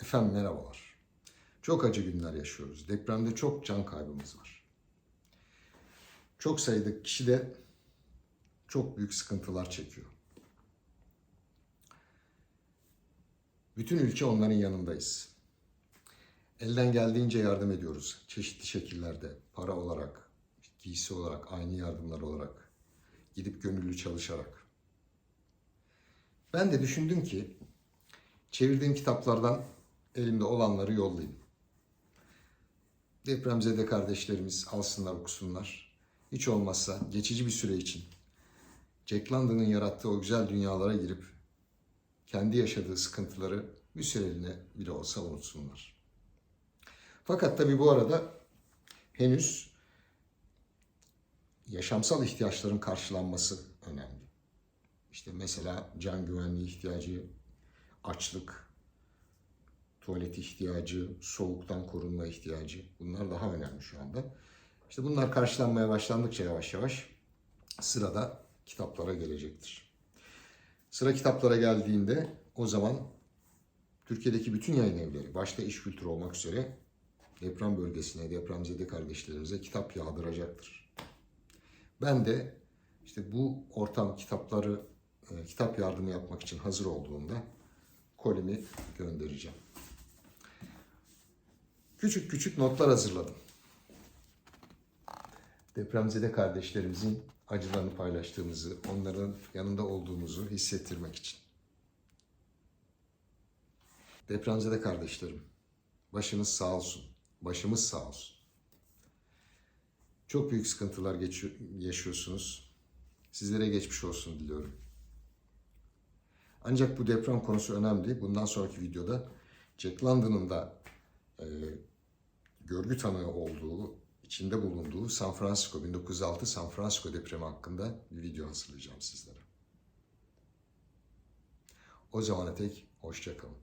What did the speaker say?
Efendim merhabalar. Çok acı günler yaşıyoruz. Depremde çok can kaybımız var. Çok sayıda kişi de çok büyük sıkıntılar çekiyor. Bütün ülke onların yanındayız. Elden geldiğince yardım ediyoruz. Çeşitli şekillerde, para olarak, giysi olarak, aynı yardımlar olarak, gidip gönüllü çalışarak. Ben de düşündüm ki çevirdiğim kitaplardan elimde olanları yollayayım. Depremzede kardeşlerimiz alsınlar okusunlar. Hiç olmazsa geçici bir süre için Jack London'ın yarattığı o güzel dünyalara girip kendi yaşadığı sıkıntıları bir süreliğine bile olsa unutsunlar. Fakat tabii bu arada henüz yaşamsal ihtiyaçların karşılanması önemli. İşte mesela can güvenliği ihtiyacı, açlık, tuvalet ihtiyacı, soğuktan korunma ihtiyacı bunlar daha önemli şu anda. İşte bunlar karşılanmaya başlandıkça yavaş yavaş sırada kitaplara gelecektir. Sıra kitaplara geldiğinde o zaman Türkiye'deki bütün yayın evleri, başta iş kültürü olmak üzere deprem bölgesine, depremzede kardeşlerimize kitap yağdıracaktır. Ben de işte bu ortam kitapları, e, kitap yardımı yapmak için hazır olduğunda kolimi göndereceğim. Küçük küçük notlar hazırladım. Depremzede kardeşlerimizin acılarını paylaştığımızı, onların yanında olduğumuzu hissettirmek için. Depremzede kardeşlerim, başınız sağ olsun, başımız sağ olsun. Çok büyük sıkıntılar yaşıyorsunuz. Sizlere geçmiş olsun diliyorum. Ancak bu deprem konusu önemli. Bundan sonraki videoda Jack London'ın da e, görgü tanığı olduğu, içinde bulunduğu San Francisco, 1906 San Francisco depremi hakkında bir video hazırlayacağım sizlere. O zamana tek hoşça kalın.